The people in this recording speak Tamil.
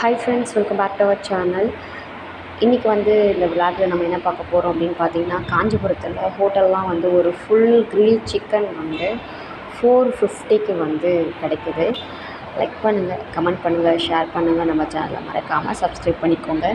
Hi friends welcome back to our channel இன்றைக்கி வந்து இந்த விளாகில் நம்ம என்ன பார்க்க போகிறோம் அப்படின்னு பார்த்தீங்கன்னா காஞ்சிபுரத்தில் ஹோட்டல்லாம் வந்து ஒரு ஃபுல் க்ரில் சிக்கன் வந்து ஃபோர் ஃபிஃப்டிக்கு வந்து கிடைக்குது. லைக் பண்ணுங்கள் கமெண்ட் பண்ணுங்கள் ஷேர் பண்ணுங்கள் நம்ம சேனலை மறக்காமல் சப்ஸ்கிரைப் பண்ணிக்கோங்க.